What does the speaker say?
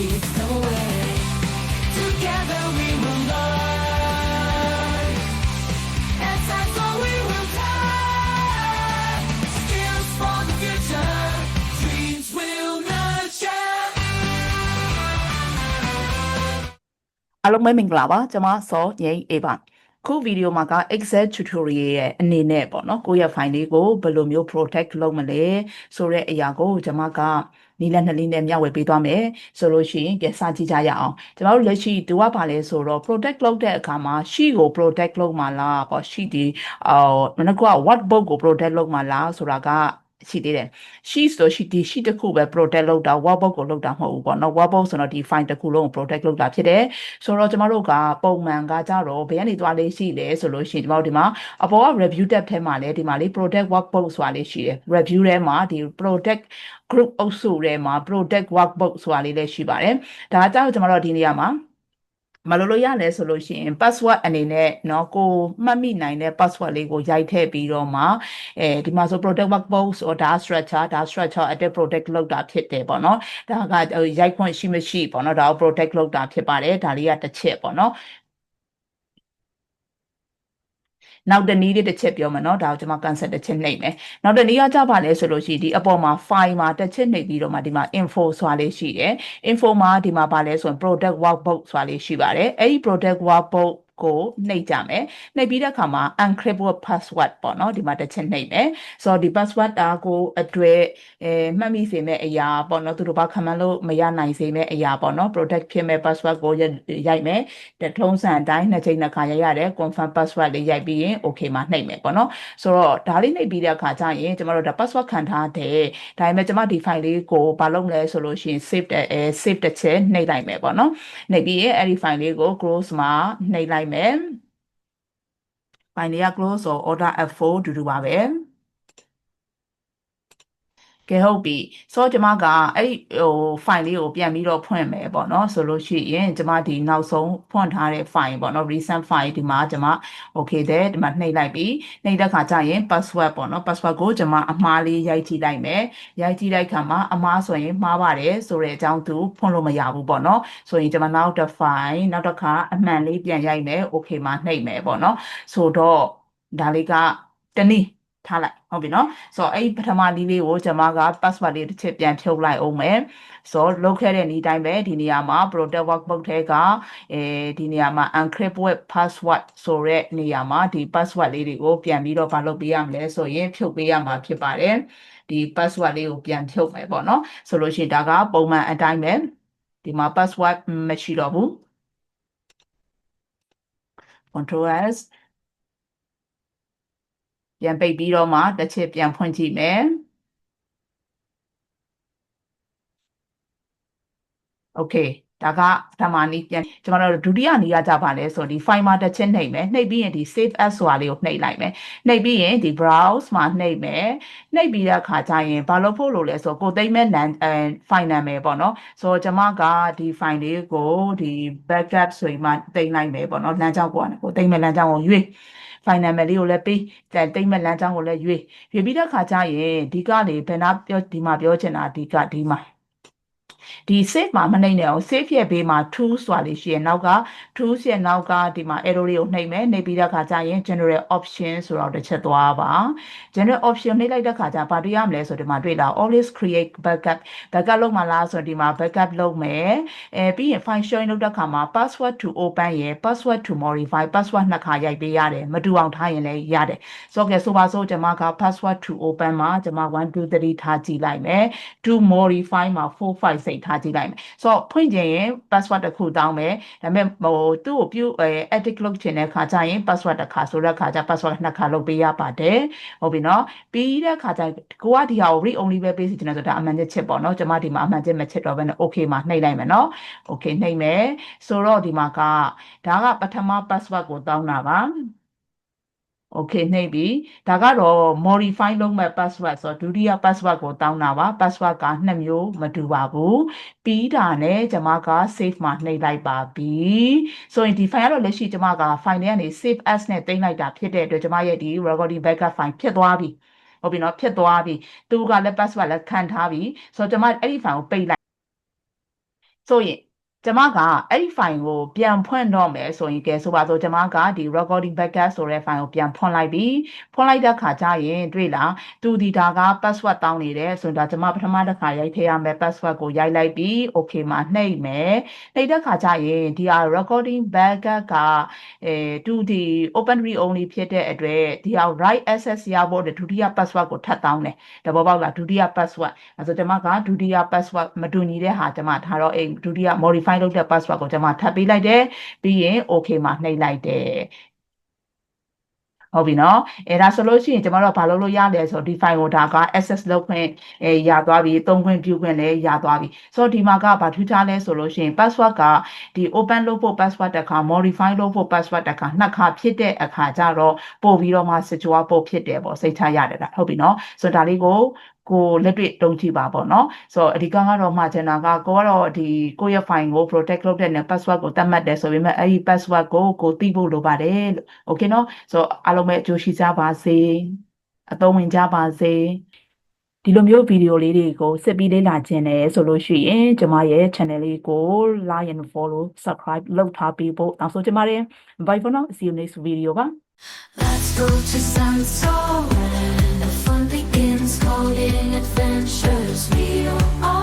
be no way. Together we will learn. And time so we will turn. Skills for the future. Dreams will nurture. အားလုံးပဲမင်္ဂလာပါကျွန်မစောငိမ့်အေးပါ ခုဗီဒီယိုမှာက Excel tutorial ရဲ့အနေနဲ့ပေါ့နော်ကိုယ့်ရဲ့ file လေးကိုဘယ်လိုမျိုး protect လုပ်မလဲဆိုတဲ့အရာကိုကျွန်မကနီလန်နှလေးနဲ့မျှဝေပေးသွားမယ်ဆိုလို့ရှိရင်ကြစကြည့်ကြရအောင်ကျွန်တော်တို့လက်ရှိသူကပါလဲဆိုတော့ protect လုပ်တဲ့အခါမှာ sheet ကို protect လုပ်မှာလားပေါ့ sheet ဒီအော်မနက workbook ကို protect လုပ်မှာလားဆိုတာက ရှိသေးတယ် sheet ဆို sheet ဒီ sheet တစ်ခုပဲ protect လုပ်တာ workbook ကိုလုပ်တာမဟုတ်ဘူးပေါ့နော် workbook ဆိုတော့ဒီ file တစ်ခုလုံးကို protect လုပ်တာဖြစ်တယ်ဆိုတော့ကျမတို့ကပုံမှန်ကကြတော့ဘယ်ကနေသွားလေးရှိလဲဆိုလို့ရှိရင်ကျမတို့ဒီမှာအပေါ်က review tab ထဲမှာလည်းဒီမှာလေး protect workbook ဆိုတာလေးရှိတယ် review ထဲမှာဒီ protect group အုပ်စုထဲမှာ protect workbook ဆိုတာလေးလည်းရှိပါတယ်ဒါကြောင့်ကျမတို့ဒီနေရာမှာ မလုပ်လို့ရလဲဆိုလို့ရှိရင် password အနေနဲ့เนาะကိုမှတ်မိနိုင်တဲ့ password လေးကိုရိုက်ထည့်ပြီးတော့မှအဲဒီမှာဆို protect workbook ဆိုဒါ structure ဒါ structure အတက် protect လုပ်တာဖြစ်တယ်ပေါ့เนาะဒါကရိုက်ခွင့်ရှိမရှိပေါ့เนาะဒါကို protect လုပ်တာဖြစ်ပါတယ်ဒါလေးကတစ်ချက်ပေါ့เนาะ နောက်တနည်းလေးတစ်ချက်ပြောမယ်နော်ဒါကိုကျွန်မ concept တစ်ချက်နှိပ်မယ်နောက်တနည်းကကြပါလဲဆိုလို့ရှိရင်ဒီအပေါ်မှာ file မှာတစ်ချက်နှိပ်ပြီးတော့မှဒီမှာ info ဆိုတာလေးရှိတယ် info မှာဒီမှာပါလဲဆိုရင် product workbook ဆိုတာလေးရှိပါတယ်အဲ့ဒီ product workbook ကိုနှိပ်ကြမယ်နှိပ်ပြီးတဲ့အခါမှာ encrypted password ပေါ့နော်ဒီမှာတစ်ချက်နှိပ်မယ်ဆိုတော့ဒီ password တာကိုအတွက်အဲမှတ်မိစေမယ့်အရာပေါ့နော်သူတို့ဘာခံမှန်းလို့မရနိုင်စေမယ့်အရာပေါ့နော် protect ဖြစ်မဲ့ password ကိုရိုက်မယ်တထုံးစံအတိုင်းနှစ်ချိန်နှစ်ခါရိုက်ရတယ် confirm password လေးရိုက်ပြီးရင် okay မှာနှိပ်မယ်ပေါ့နော်ဆိုတော့ဒါလေးနှိပ်ပြီးတဲ့အခါကျရင်ကျမတို့ဒါ password ခံထားတယ်ဒါပေမဲ့ကျမဒီ file လေးကိုဘာလုပ်မလဲဆိုလို့ရှိရင် save တဲ့အဲ save တစ်ချက်နှိပ်လိုက်မယ်ပေါ့နော်နှိပ်ပြီးရင်အဲ့ဒီ file လေးကို close မှာနှိပ်လိုက်မယ် file လေးက close ဆို order F4 တူတူပါပဲ ကဲဟုတ်ပြီဆိုတော့ကျမကအဲ့ဟို file လေးကိုပြန်ပြီးတော့ဖွင့်မယ်ပေါ့နော်ဆိုလို့ရှိရင်ကျမဒီနောက်ဆုံးဖွင့်ထားတဲ့ file ပေါ့နော် recent file ဒီမှာကျမ okay တဲ့ဒီမှာနှိပ်လိုက်ပြီနှိပ်တဲ့ခါကျရင် password ပေါ့နော် password ကိုကျမအမှားလေးရိုက်ကြည့်လိုက်မယ်ရိုက်ကြည့်လိုက်ခါမှာအမှားဆိုရင်မှားပါတယ်ဆိုတဲ့အကြောင်းသူဖွင့်လို့မရဘူးပေါ့နော်ဆိုရင်ကျမနောက်တစ် file နောက်တစ်ခါအမှန်လေးပြန်ရိုက်မယ် okay မှာနှိပ်မယ်ပေါ့နော်ဆိုတော့ဒါလေးကတနည်း ထားလိုက်ဟုတ်ပြီနော်ဆိုတော့အဲ့ဒီပထမနည်းလေးကိုကျွန်မက password လေးတစ်ချက်ပြန်ဖြုတ်လိုက်အောင်မယ်ဆိုတော့လုပ်ခဲ့တဲ့နည်းတိုင်းပဲဒီနေရာမှာ product workbook ထဲကအဲဒီနေရာမှာ encrypted password ဆိုတဲ့နေရာမှာဒီ password လေးတွေကိုပြန်ပြီးတော့မလုပ်ပေးရမလဲဆိုရင်ဖြုတ်ပေးရမှာဖြစ်ပါတယ်ဒီ password လေးကိုပြန်ဖြုတ်မယ်ပေါ့နော်ဆိုလို့ရှိရင်ဒါကပုံမှန်အတိုင်းပဲဒီမှာ password မရှိတော့ဘူး control s ပြန်ပိတ်ပြီးတော့မှတစ်ချက်ပြန်ဖွင့်ကြည့်မယ်โอเคဒါကဓမ္မနီးပြန်ကျွန်တော်တို့ဒုတိယနီးကကြပါလဲဆိုဒီ file မှာတစ်ချက်နှိပ်မယ်နှိပ်ပြီးရင်ဒီ save as ဆိုတာလေးကိုနှိပ်လိုက်မယ်နှိပ်ပြီးရင်ဒီ browse မှာနှိပ်မယ်နှိပ်ပြီးတဲ့အခါကျရင်ဘာလို့ဖို့လို့လဲဆိုကိုသိမ့်မဲ့ land အဲ file နာမည်ပေါ့နော်ဆိုတော့ကျွန်မကဒီ file လေးကိုဒီ backup ဆိုရင်မှသိမ့်လိုက်မယ်ပေါ့နော်လမ်းကြောင်းကိုကိုသိမ့်မဲ့လမ်းကြောင်းကိုရွေး final မယ်လေးကိုလည်းပေးတိတ်မဲ့လမ်းကြောင်းကိုလည်းရွေးရွေးပြီးတဲ့ခါကျရင်ဒီကလေဘယ်နာပြောဒီမှာပြောချင်တာဒီကဒီမှာ ဒီ save မှာမနှိမ့်နဲ့အောင် save ရဲ့ဘေးမှာ tools ဆိုတာလေးရှိရနောက်က tools ရဲ့နောက်ကဒီမှာ arrow လေးကိုနှိမ့်မယ်နှိပ်ပြီးတဲ့ခါကျရင် general option ဆိုတော့တစ်ချက်သွားပါ general option နှိပ်လိုက်တဲ့ခါကျဘာတွေ့ရမလဲဆိုဒီမှာတွေ့လား always create backup backup လုပ်မှလားဆိုဒီမှာ backup လုပ်မယ်အဲပြီးရင် file sharing လုပ်တဲ့ခါမှာ password to open ရယ် password to modify password နှစ်ခါရိုက်ပေးရတယ်မတူအောင်ထားရင်လည်းရတယ်ဆိုတော့ဆိုပါစို့ကျွန်မက password to open မှာကျွန်မ1 2 3ထားကြည့်လိုက်မယ် to modify မှာ4 5 6ထားကြည့်လိုက်မယ်ဆိုတော့ဖွင့်ခြင်းရင် password တစ်ခုတောင်းမယ်ဒါပေမဲ့ဟိုသူ့ကိုပြုအဲ edit လုပ်ခြင်းတဲ့ခါကျရင် password တစ်ခါဆိုတဲ့ခါကျ password နှစ်ခါလုပ်ပေးရပါတယ်ဟုတ်ပြီနော်ပြီးတဲ့ခါကျကိုကဒီဟာကို read only ပဲပေးစီချင်တယ်ဆိုတော့အမှန်ချက်ချက်ပေါ့နော်ကျွန်မဒီမှာအမှန်ချက်မချက်တော့ဘဲနဲ့ okay မှာနှိပ်လိုက်မယ်နော် okay နှိပ်မယ်ဆိုတော့ဒီမှာကဒါကပထမ password ကိုတောင်းတာပါ okay နှိပ်ပြီဒါကတော့ modify လုပ်မဲ့ password ဆိုတော့ဒုတိယ password ကိုတောင်းတာပါ password ကနှစ်မျိုးမတူပါဘူးပြီးတာနဲ့ကျွန်မက save မှာနှိပ်လိုက်ပါပြီဆိုရင်ဒီ file ကတော့လက်ရှိကျွန်မက file ထဲကနေ save as နဲ့တင်လိုက်တာဖြစ်တဲ့အတွက်ကျွန်မရဲ့ဒီ recording backup file ဖြစ်သွားပြီဟုတ်ပြီနော်ဖြစ်သွားပြီသူကလည်း password လည်းခံထားပြီဆိုတော့ကျွန်မအဲ့ဒီ file ကိုပိတ်လိုက်ဆိုရင် ကျမကအဲ့ဒီ file ကိုပြန်ဖွင့်တော့မယ်ဆိုရင်ကဲဆိုပါစို့ကျမကဒီ recording backup ဆိုတဲ့ file ကိုပြန်ဖွင့်လိုက်ပြီဖွင့်လိုက်တဲ့ခါကျရင်တွေ့လားသူဒီဒါက password တောင်းနေတယ်ဆိုတော့ကျမပထမတစ်ခါရိုက်ထည့်ရမယ် password ကိုရိုက်လိုက်ပြီး okay မှာနှိပ်မယ်နှိပ်တဲ့ခါကျရင်ဒီဟာ recording backup ကအဲသူဒီ open read only ဖြစ်တဲ့အတွက်ဒီဟာ write access ရဖို့အတွက်ဒုတိယ password ကိုထပ်တောင်းတယ်တဘောပေါက်လားဒုတိယ password အဲဆိုကျမကဒုတိယ password မတူညီတဲ့ဟာကျမထားတော့အဲဒုတိယ modify လုပ်တဲ့ password ကိုကျမထပ်ပေးလိုက်တယ်ပြီးရင် okay မှာနှိပ်လိုက်တယ်ဟုတ်ပြီနော်အဲဒါဆိုလို့ရှိရင်ကျမတို့ကဘာလုပ်လို့ရလဲဆိုတော့ဒီ file ကိုဒါက access လုပ်ခွင့်အဲရသွားပြီသုံးခွင့်ပြုခွင့်လည်းရသွားပြီဆိုတော့ဒီမှာကဘာထူးခြားလဲဆိုလို့ရှိရင် password ကဒီ open လုပ်ဖို့ password တစ်ခါ modify လုပ်ဖို့ password တစ်ခါနှစ်ခါဖြစ်တဲ့အခါကျတော့ပို့ပြီးတော့မှ secure ပို့ဖြစ်တယ်ပေါ့စိတ်ချရတယ်လားဟုတ်ပြီနော်ဆိုတော့ဒါလေးကို ကိုလက်တွေ့တုံးကြည့်ပါပေါ့နော်ဆိုတော့အဓိကကတော့မှာချင်တာကကိုကတော့ဒီကိုယ့်ရဲ့ file ကို protect လုပ်တဲ့နဲ့ password ကိုသတ်မှတ်တယ်ဆိုပေမဲ့အဲ့ဒီ password ကိုကိုသိဖို့လိုပါတယ်လို့ okay နော်ဆိုတော့အားလုံးပဲအကျိုးရှိကြပါစေအသုံးဝင်ကြပါစေဒီလိုမျိုးဗီဒီယိုလေးတွေကိုစစ်ပြီးလေ့လာခြင်းနဲ့ဆိုလို့ရှိရင်ကျမရဲ့ channel လေးကို like and follow subscribe လုပ်ထားပေးဖို့တောင်းဆိုချင်ပါတယ် bye for now see you next video ပါ Let's go to Santorini. in adventures we are